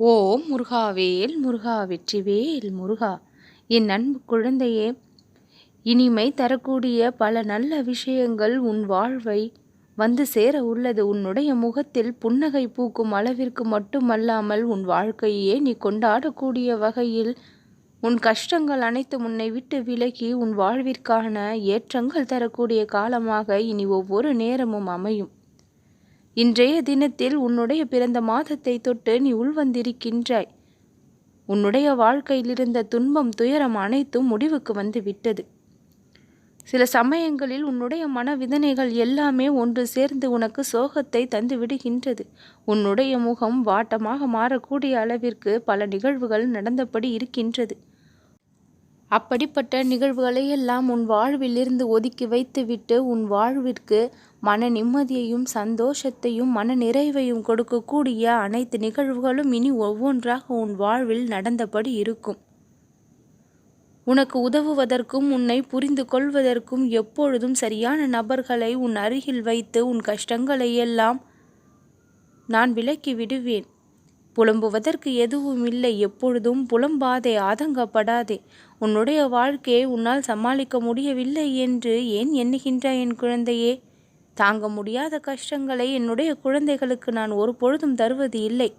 ஓம் முருகாவேல் முருகா வெற்றிவேல் முருகா. என் அன்பு குழந்தையே இனிமை தரக்கூடிய பல நல்ல விஷயங்கள் உன் வாழ்வை வந்து சேர உள்ளது. உன்னுடைய முகத்தில் புன்னகை பூக்கும் அளவிற்கு மட்டுமல்லாமல் உன் வாழ்க்கையே நீ கொண்டாடக்கூடிய வகையில் உன் கஷ்டங்கள் அனைத்தும் உன்னை விட்டு விலகி உன் வாழ்விற்கான ஏற்றங்கள் தரக்கூடிய காலமாக இனி ஒவ்வொரு நேரமும் அமையும். இன்றைய தினத்தில் உன்னுடைய பிறந்த மாதத்தை தொட்டு நீ உள்வந்திருக்கின்றாய். உன்னுடைய வாழ்க்கையில் இருந்த துன்பம் துயரம் அனைத்தும் முடிவுக்கு வந்து விட்டது. சில சமயங்களில் உன்னுடைய மனவிதனைகள் எல்லாமே ஒன்று சேர்ந்து உனக்கு சோகத்தை தந்து விடுகின்றது. உன்னுடைய முகம் வாட்டமாக மாறக்கூடிய அளவிற்கு பல நிகழ்வுகள் நடந்தபடி இருக்கின்றது. அப்படிப்பட்ட நிகழ்வுகளை எல்லாம் உன் வாழ்விலிருந்து ஒதுக்கி வைத்துவிட்டு உன் வாழ்விற்கு மன நிம்மதியையும் சந்தோஷத்தையும் மன நிறைவையும் கொடுக்கக்கூடிய அனைத்து நிகழ்வுகளும் இனி ஒவ்வொன்றாக உன் வாழ்வில் நடந்தபடி இருக்கும். உனக்கு உதவுவதற்கும் உன்னை புரிந்து கொள்வதற்கும் எப்பொழுதும் சரியான நபர்களை உன் அருகில் வைத்து உன் கஷ்டங்களை எல்லாம் நான் விலக்கி விடுவேன். புலம்புவதற்கு எதுவும் இல்லை. எப்பொழுதும் புலம்பாதே ஆதங்கப்படாதே. உன்னுடைய வாழ்க்கையை உன்னால் சமாளிக்க முடியவில்லை என்று ஏன் எண்ணுகின்றாய் என் குழந்தையே? தாங்க முடியாத கஷ்டங்களை என்னுடைய குழந்தைகளுக்கு நான் ஒரு பொழுதும் தருவது இல்லை.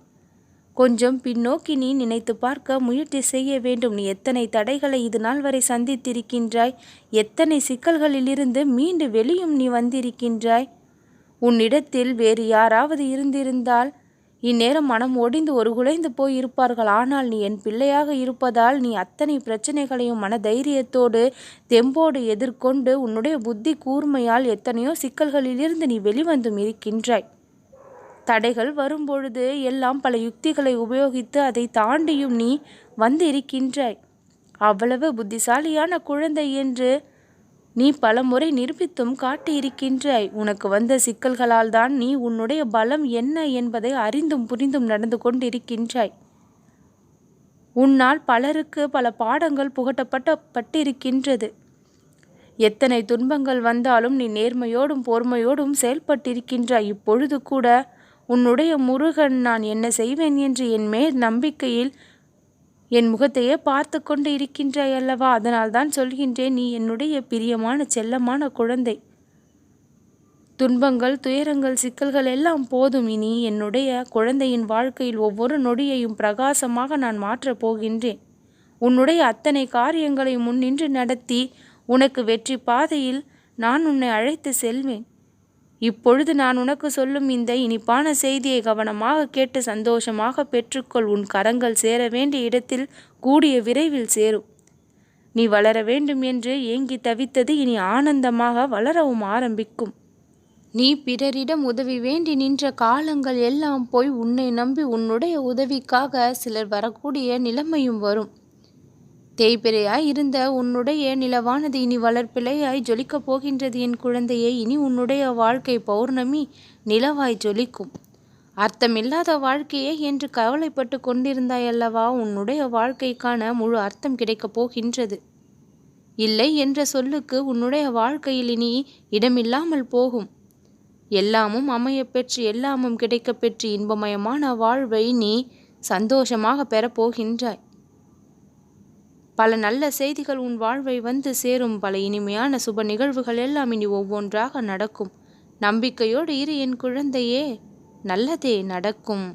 கொஞ்சம் பின்னோக்கி நீ நினைத்து பார்க்க முயற்சி செய்ய வேண்டும். நீ எத்தனை தடைகளை இது நாள் வரை சந்தித்திருக்கின்றாய்? எத்தனை சிக்கல்களிலிருந்து மீண்டு வெளியும் நீ வந்திருக்கின்றாய்? உன்னிடத்தில் வேறு யாராவது இருந்திருந்தால் இந்நேரம் மனம் ஒடிந்து ஒரு குலைந்து போய் இருப்பார்கள். ஆனால் நீ என் பிள்ளையாக இருப்பதால் நீ அத்தனை பிரச்சனைகளையும் மன தைரியத்தோடு தெம்போடு எதிர்கொண்டு உன்னுடைய புத்தி கூர்மையால் எத்தனையோ சிக்கல்களிலிருந்து நீ வெளிவந்தும் இருக்கின்றாய். தடைகள் வரும்பொழுது எல்லாம் பல யுக்திகளை உபயோகித்து அதை தாண்டியும் நீ வந்து இருக்கின்றாய் அவ்வளவு புத்திசாலியான குழந்தை என்று நீ பலமுறை நிரூபித்தும் காட்டியிருக்கின்றாய். உனக்கு வந்த சிக்கல்களால் தான் நீ உன்னுடைய பலம் என்ன என்பதை அறிந்தும் புரிந்தும் நடந்து கொண்டிருக்கின்றாய். உன்னால் பலருக்கு பல பாடங்கள் புகட்டப்பட்ட பட்டிருக்கின்றது எத்தனை துன்பங்கள் வந்தாலும் நீ நேர்மையோடும் பொறுமையோடும் செயல்பட்டிருக்கின்றாய். இப்பொழுது கூட உன்னுடைய முருகன் நான் என்ன செய்வேன் என்று என் மேல் நம்பிக்கையில் என் முகத்தையே பார்த்து கொண்டு இருக்கின்றாய் அல்லவா? அதனால் தான் சொல்கின்றேன் நீ என்னுடைய பிரியமான செல்லமான குழந்தை. துன்பங்கள் துயரங்கள் சிக்கல்கள் எல்லாம் போதும். இனி என்னுடைய குழந்தையின் வாழ்க்கையில் ஒவ்வொரு நொடியையும் பிரகாசமாக நான் மாற்றப் போகின்றேன். உன்னுடைய அத்தனை காரியங்களை முன்னின்று நடத்தி உனக்கு வெற்றி பாதையில் நான் உன்னை அழைத்து செல்வேன். இப்பொழுது நான் உனக்கு சொல்லும் இந்த இனிப்பான செய்தியை கவனமாக கேட்டு சந்தோஷமாக பெற்றுக்கொள். உன் கரங்கள் சேர வேண்டிய இடத்தில் கூடிய விரைவில் சேரும். நீ வளர வேண்டும் என்று ஏங்கி தவித்தது இனி ஆனந்தமாக வளரவும் ஆரம்பிக்கும். நீ பிறரிடம் உதவி வேண்டி நின்ற காலங்கள் எல்லாம் போய் உன்னை நம்பி உன்னுடைய உதவிக்காக சிலர் வரக்கூடிய நிலைமையும் வரும். தேய்பிரையாய் இருந்த உன்னுடைய நிலவானது இனி வளர்ப்பிலையாய் ஜொலிக்கப் போகின்றது என் குழந்தையே இனி உன்னுடைய வாழ்க்கை பௌர்ணமி நிலவாய் ஜொலிக்கும். அர்த்தமில்லாத வாழ்க்கையே என்று கவலைப்பட்டு கொண்டிருந்தாய் அல்லவா உன்னுடைய வாழ்க்கைக்கான முழு அர்த்தம் கிடைக்கப் போகின்றது. இல்லை என்ற சொல்லுக்கு உன்னுடைய வாழ்க்கையில் இனி இடமில்லாமல் போகும். எல்லாமும் அமையப்பெற்று எல்லாமும் கிடைக்கப்பெற்று இன்பமயமான வாழ்வை நீ சந்தோஷமாக பெறப்போகின்றாய் பல நல்ல செய்திகள் உன் வாழ்வை வந்து சேரும். பல இனிமையான சுப நிகழ்வுகள் எல்லாம் இனி ஒவ்வொன்றாக நடக்கும். நம்பிக்கையோடு இரு என் குழந்தையே நல்லதே நடக்கும்.